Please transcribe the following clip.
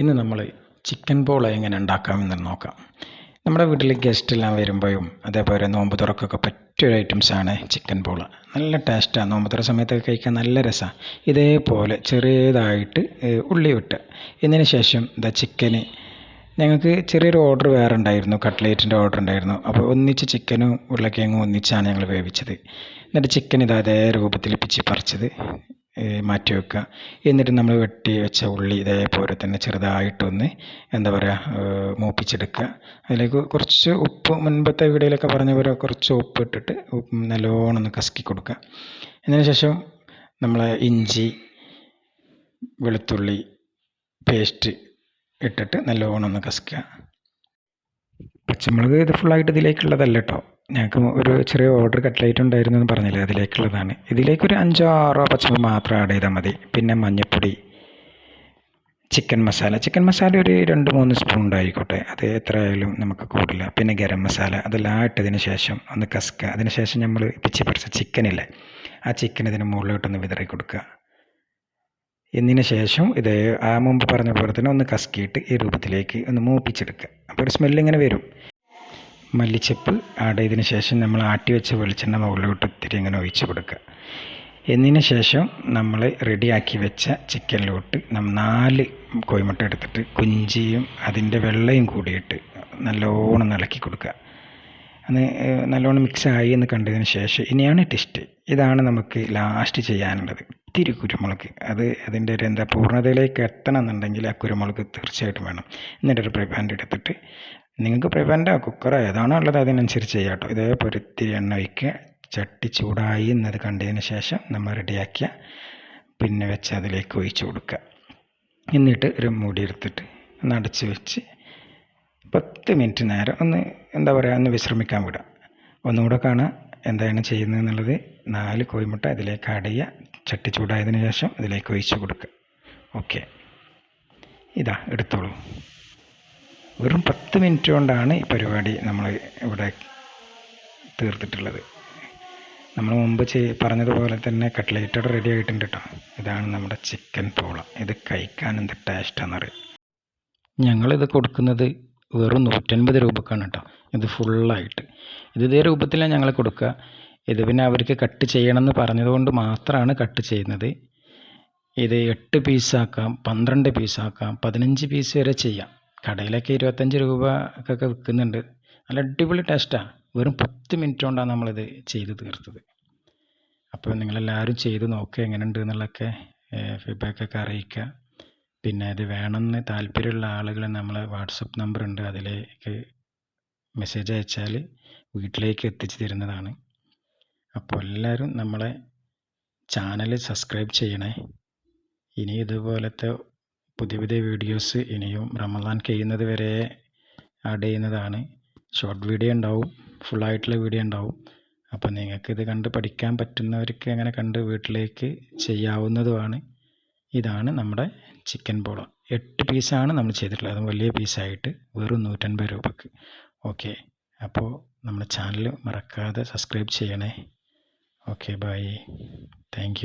ഇന്ന് നമ്മൾ chicken ball എങ്ങനെ ഉണ്ടാക്കാമെന്ന് നോക്കാം. നമ്മുടെ വീട്ടിൽ ഗസ്റ്റ് എല്ലാം വരുമ്പോഴും അതേപോലെ നോമ്പ് തുറക്കൊക്കെ പറ്റിയൊരു ഐറ്റംസാണ് ചിക്കൻ ബോൾ നല്ല ടേസ്റ്റാണ് നോമ്പ് തുറ സമയത്തൊക്കെ കഴിക്കാൻ നല്ല രസമാണ് ഇതേപോലെ ചെറിയതായിട്ട് ഉള്ളി വിട്ട്. ഇതിന് ശേഷം ഇതാ ചിക്കന് ഞങ്ങൾക്ക് ചെറിയൊരു ഓർഡർ വേറെ ഉണ്ടായിരുന്നു കട്ട്ലേറ്റിന്റെ ഓർഡർ ഉണ്ടായിരുന്നു. അപ്പോൾ ഒന്നിച്ച് ചിക്കനും ഉരുളക്കിഴങ്ങും ഒന്നിച്ചാണ് ഞങ്ങൾ വേവിച്ചത്. എന്നിട്ട് ചിക്കൻ ഇത് അതേ രൂപത്തിൽ പിച്ചി പറിച്ചത്. മാറ്റി വെക്കുക എന്നിട്ട് നമ്മൾ വെട്ടി വെച്ച ഉള്ളി ഇതേപോലെ തന്നെ ചെറുതായിട്ടൊന്ന് എന്താ പറയുക മൂപ്പിച്ചെടുക്കുക അതിലേക്ക് കുറച്ച് ഉപ്പ് മുൻപത്തെ വീഡിയോയിലൊക്കെ പറഞ്ഞ പോലെ കുറച്ച് ഉപ്പ് ഇട്ടിട്ട് നല്ലോണം ഒന്ന് കസക്കി കൊടുക്കുക അതിന് ശേഷം നമ്മൾ ഇഞ്ചി വെളുത്തുള്ളി പേസ്റ്റ് ഇട്ടിട്ട് നല്ലോണം ഒന്ന് കസക്കുക പച്ചമുളക് ഇത് ഫുള്ളായിട്ട് ഇതിലേക്കുള്ളതല്ല കേട്ടോ ഞങ്ങൾക്ക് ഒരു ചെറിയ ഓർഡർ കട്ട്ലേറ്റ് ഉണ്ടായിരുന്നു എന്ന് പറഞ്ഞില്ലേ അതിലേക്കുള്ളതാണ്. ഇതിലേക്ക് ഒരു അഞ്ചോ ആറോ പച്ചമുളക് മാത്രം ആഡ് ചെയ്താൽ മതി. പിന്നെ മഞ്ഞൾപ്പൊടി ചിക്കൻ മസാല ചിക്കൻ മസാല ഒരു രണ്ട് മൂന്ന് സ്പൂൺ ഉണ്ടായിക്കോട്ടെ. അത് എത്ര ആയാലും നമുക്ക് കൂടില്ല. പിന്നെ ഗരം മസാല അതെല്ലാം ഇട്ടതിന് ശേഷം ഒന്ന് കസ്ക അതിന് ശേഷം നമ്മൾ പിച്ചി പറിച്ച ചിക്കനില്ലേ ആ ചിക്കൻ ഇതിന് മുകളിലോട്ടൊന്ന് വിതറി കൊടുക്കുക എന്നതിന് ശേഷം ഇത് ആ മുമ്പ് പറഞ്ഞ പോലെ തന്നെ ഒന്ന് കസ്ക്കിയിട്ട് ഈ രൂപത്തിലേക്ക് ഒന്ന് മൂപ്പിച്ചെടുക്കുക അപ്പോൾ ഒരു സ്മെല്ലിങ്ങനെ വരും. മല്ലിച്ചപ്പ് ആഡ് ചെയ്തതിന് ശേഷം നമ്മൾ ആട്ടി വെച്ച വെളിച്ചെണ്ണ മുകളിലോട്ട് ഇത്തിരി ഇങ്ങനെ ഒഴിച്ചു കൊടുക്കുക. എന്നതിന് ശേഷം നമ്മൾ റെഡിയാക്കി വെച്ച ചിക്കനിലോട്ട് നമ്മൾ നാല് കോഴിമുട്ട എടുത്തിട്ട് കുഞ്ചിയും അതിന്റെ വെള്ളയും കൂടിയിട്ട് നല്ലോണം ഇളക്കി കൊടുക്കുക. അന്ന് നല്ലോണം മിക്സ് ആയി എന്ന് കണ്ടതിന് ശേഷം ഇനിയാണ് ടെസ്റ്റ് ഇതാണ് നമുക്ക് ലാസ്റ്റ് ചെയ്യാനുള്ളത്. ഇത്തിരി കുരുമുളക്. അത് അതിന്റെ ഒരു എന്താ പൂർണതയിലേക്ക് എത്തണം എന്നുണ്ടെങ്കിൽ ആ കുരുമുളക് തീർച്ചയായിട്ടും വേണം. എന്നിട്ടൊരു പാൻ എടുത്തിട്ട് നിങ്ങൾക്ക് ആ കുക്കറോ ഏതാണോ ഉള്ളത് അതിനനുസരിച്ച് ചെയ്യാം കേട്ടോ ഇതേപോലെ പൊരുത്തിരി എണ്ണ ഒഴിക്കുക. ചട്ടി ചൂടായി എന്നത് കണ്ടതിന് ശേഷം നമ്മൾ റെഡിയാക്കിയ പിന്നെ വെച്ച് അതിലേക്ക് ഒഴിച്ചു കൊടുക്കുക. എന്നിട്ട് ഒരു മൂടി എടുത്തിട്ട് ഒന്ന് അടച്ച് വെച്ച് പത്ത് മിനിറ്റ് നേരം ഒന്ന് എന്താ പറയുക ഒന്ന് വിശ്രമിക്കാൻ വിടുക. ഒന്നുകൂടെ കാണാം എന്താണ് ചെയ്യുന്നത് എന്നുള്ളത്. നാല് കോഴിമുട്ട അതിലേക്ക് അടയുക ചട്ടി ചൂടായതിനു ശേഷം ഇതിലേക്ക് ഒഴിച്ചു കൊടുക്കുക. ഓക്കെ ഇതാ എടുത്തോളൂ. വെറും പത്ത് മിനിറ്റ് കൊണ്ടാണ് ഈ പരിപാടി നമ്മൾ ഇവിടെ തീർത്തിട്ടുള്ളത്. നമ്മൾ മുമ്പ് ചെയ് പറഞ്ഞതുപോലെ തന്നെ കട്ട്ലേറ്റോടെ റെഡി ആയിട്ടുണ്ട് കേട്ടോ ഇതാണ് നമ്മുടെ ചിക്കൻ പോള ഇത് കഴിക്കാൻ എന്ത് ടേസ്റ്റാണെന്നറിയാം ഞങ്ങളിത് കൊടുക്കുന്നത് വെറും നൂറ്റൻപത് രൂപക്കാണ് കേട്ടോ ഇത് ഫുള്ളായിട്ട്. ഇത് ഇതേ രൂപത്തിലാണ് ഞങ്ങൾ കൊടുക്കുക ഇത് പിന്നെ അവർക്ക് കട്ട് ചെയ്യണമെന്ന് പറഞ്ഞതുകൊണ്ട് മാത്രമാണ് കട്ട് ചെയ്യുന്നത്. ഇത് എട്ട് പീസാക്കാം പന്ത്രണ്ട് പീസാക്കാം പതിനഞ്ച് പീസ് വരെ ചെയ്യാം. കടയിലൊക്കെ ഇരുപത്തഞ്ച് രൂപ ഒക്കെ വിൽക്കുന്നുണ്ട്. നല്ല അടിപൊളി ടേസ്റ്റാണ് വെറും പത്ത് മിനിറ്റ് കൊണ്ടാണ് നമ്മളിത് ചെയ്ത് തീർത്തത്. അപ്പോൾ നിങ്ങളെല്ലാവരും ചെയ്ത് നോക്കുക എങ്ങനെയുണ്ട് എന്നുള്ളതൊക്കെ ഫീഡ്ബാക്കൊക്കെ അറിയിക്കുക. പിന്നെ ഇത് വേണമെന്ന് താല്പര്യമുള്ള ആളുകൾ നമ്മളെ വാട്സപ്പ് നമ്പർ ഉണ്ട്. അതിലേക്ക് മെസ്സേജ് അയച്ചാൽ വീട്ടിലേക്ക് എത്തിച്ചു തരുന്നതാണ്. അപ്പോൾ എല്ലാവരും നമ്മളെ ചാനൽ സബ്സ്ക്രൈബ് ചെയ്യണേ. ഇനി ഇതുപോലത്തെ പുതിയ പുതിയ വീഡിയോസ് ഇനിയും റമദാൻ കഴിയുന്നത് വരെ ആഡ് ചെയ്യുന്നതാണ്. ഷോർട്ട് വീഡിയോ ഉണ്ടാവും. ഫുള്ളായിട്ടുള്ള വീഡിയോ ഉണ്ടാവും. അപ്പോൾ നിങ്ങൾക്ക് ഇത് കണ്ട് പഠിക്കാൻ പറ്റുന്നവർക്ക് അങ്ങനെ കണ്ട് വീട്ടിലേക്ക് ചെയ്യാവുന്നതുമാണ്. ഇതാണ് നമ്മുടെ ചിക്കൻ പോള എട്ട് പീസാണ് നമ്മൾ ചെയ്തിട്ടുള്ളത്. അതും വലിയ പീസായിട്ട് വെറും നൂറ്റൻപത് രൂപക്ക്. ഓക്കെ അപ്പോൾ നമ്മുടെ ചാനൽ മറക്കാതെ സബ്സ്ക്രൈബ് ചെയ്യണേ. Okay bye thank